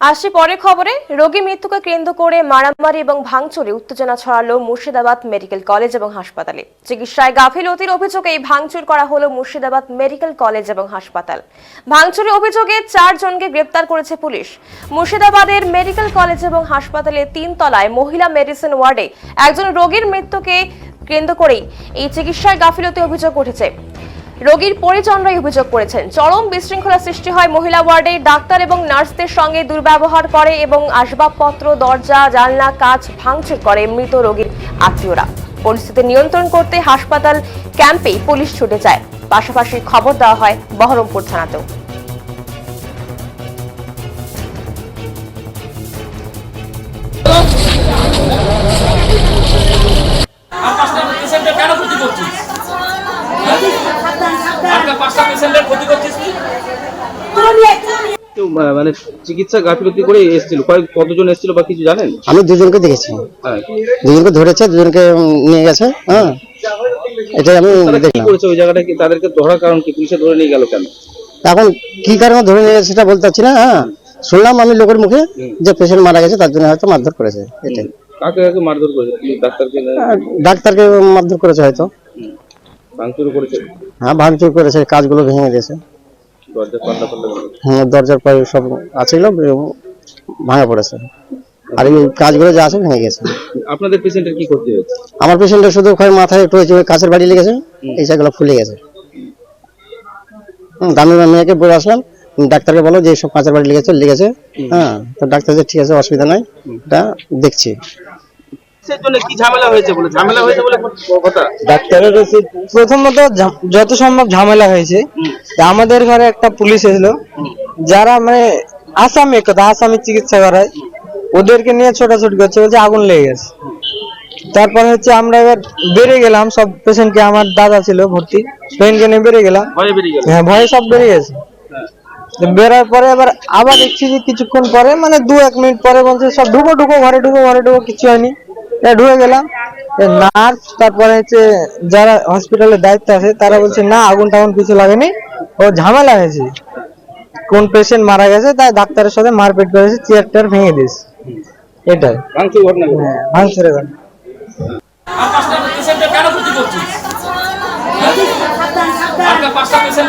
আসছি পরের খবরে। রোগী মৃত্যুকে কেন্দ্র করে মারামারি এবং ভাঙচুরে উত্তেজনা ছড়ালো মুর্শিদাবাদ মেডিকেল কলেজ এবং হাসপাতালে। চিকিৎসায় গাফিলতির অভিযোগে এই ভাঙচুর করা হলো মুর্শিদাবাদ মেডিকেল কলেজ এবং হাসপাতাল। ভাঙচুরের অভিযোগে চারজনকে গ্রেপ্তার করেছে পুলিশ। মুর্শিদাবাদের মেডিকেল কলেজ এবং হাসপাতালে তিন তলায় মহিলা মেডিসিন ওয়ার্ডে একজন রোগীর মৃত্যুকে কেন্দ্র করেই এই চিকিৎসায় গাফিলতি অভিযোগ উঠেছে। রোগীর পরিজনরাই অভিযোগ করেছেন। চরম বিশৃঙ্খলা সৃষ্টি হয় মহিলা ওয়ার্ডে। ডাক্তার এবং নার্সদের সঙ্গে দুর্ব্যবহার করে এবং আসবাবপত্র, দরজা, জানলা কাজ ভাঙচুর করে মৃত রোগীর আত্মীয়রা। পরিস্থিতি নিয়ন্ত্রণ করতে হাসপাতাল ক্যাম্পে পুলিশ ছুটে যায়। পাশাপাশি খবর দেওয়া হয় বহরমপুর থানাতেও। মানে চিকিৎসা গাফিলতি করে এসেছিল? কয়েক কতজন এসেছিল বা কিছু জানেন? আমি দুজনকে দেখেছি। হ্যাঁ। দুজনকে ধরেছে দুজনকে নিয়ে গেছে হ্যাঁ। এটাই আমি দেখলাম। করেছে ওই জায়গাটা কি তাদেরকে ধরার কারণ কি? পুলিশে ধরে নিয়ে গেল কেন? এখন কি কারণে ধরে নিয়ে গেছে সেটা বলতে পারছি না হ্যাঁ। শুনলাম আমি লোকের মুখে যে পেশেন্ট মারা গেছে তার জন্য হয়তো মারধর করেছে এটাই। কাকে কাকে মারধর করেছে? ডাক্তারকে ডাক্তারকে মারধর করেছে হয়তো। ভাঙচুর করেছে? হ্যাঁ ভাঙচুর করেছে কাজগুলো ভেঙে দিয়েছে দরজা পাল্লা পাল্লা হ্যাঁ, দরজার পরে সব আছিল ভাঙা পড়েছে। আর এই কাজগুলো যা আছে ভেঙে গেছে। আপনাদের পেশেন্টের কি ক্ষতি হয়েছে? আমার পেশেন্টের শুধু ওখানে মাথায় একটু হয়েছে কাছের বাড়ি লেগেছে এই জায়গাগুলো ফুলে গেছে। দামি মেয়েকে বলে আসলাম ডাক্তারকে বলো যে সব কাঁচের বাড়ি লেগেছে লেগেছে। হ্যাঁ তো ডাক্তার যে ঠিক আছে অসুবিধা নাই এটা দেখছি। কিসের জন্য কি ঝামেলা হয়েছে বলে ঝামেলা হয়েছে বলে কথা? ডাক্তারের ওষুধ প্রথমত যত সম্ভব ঝামেলা হয়েছে। আমাদের ঘরে একটা পুলিশ এসলো। যারা মানে আসামি কথা আসামি চিকিৎসা করায়। ওদেরকে নিয়ে ছোটাছুটি করছে বলছে আগুন লেগে গেছে। তারপর হচ্ছে আমরা এবার বেরিয়ে গেলাম সব পেশেন্টকে আমার দাদা ছিল ভর্তি। পেশেন্টকে নিয়ে বেরিয়ে গেলাম। ভয়ে বেরিয়ে গেল। হ্যাঁ ভয়ে সব বেরিয়ে গেছে। বেরোর পরে এবার আবার দেখছি যে কিছুক্ষণ পরে মানে দু এক মিনিট পরে বলছে সব ঢুকো ঢুকো ঘরে ঢুকো ঘরে ঢুকো কিছু হয়নি। ঢুকে গেলাম। নার্স তারপরে হচ্ছে যারা হসপিটালের দায়িত্ব আছে তারা বলছে না আগুন টাগুন কিছু লাগেনি। ও ঝামেলা হয়েছে। কোন পেশেন্ট মারা গেছে তাই ডাক্তারের সাথে মারপিট করেছে চেয়ার টেয়ার ভেঙে দিয়েছে। এটাই। ঘটনা। হ্যাঁ ঘটনা। আর পাঁচটা পেশেন্টের কেন ক্ষতি করছিস আর পাঁচটা পেশেন্টের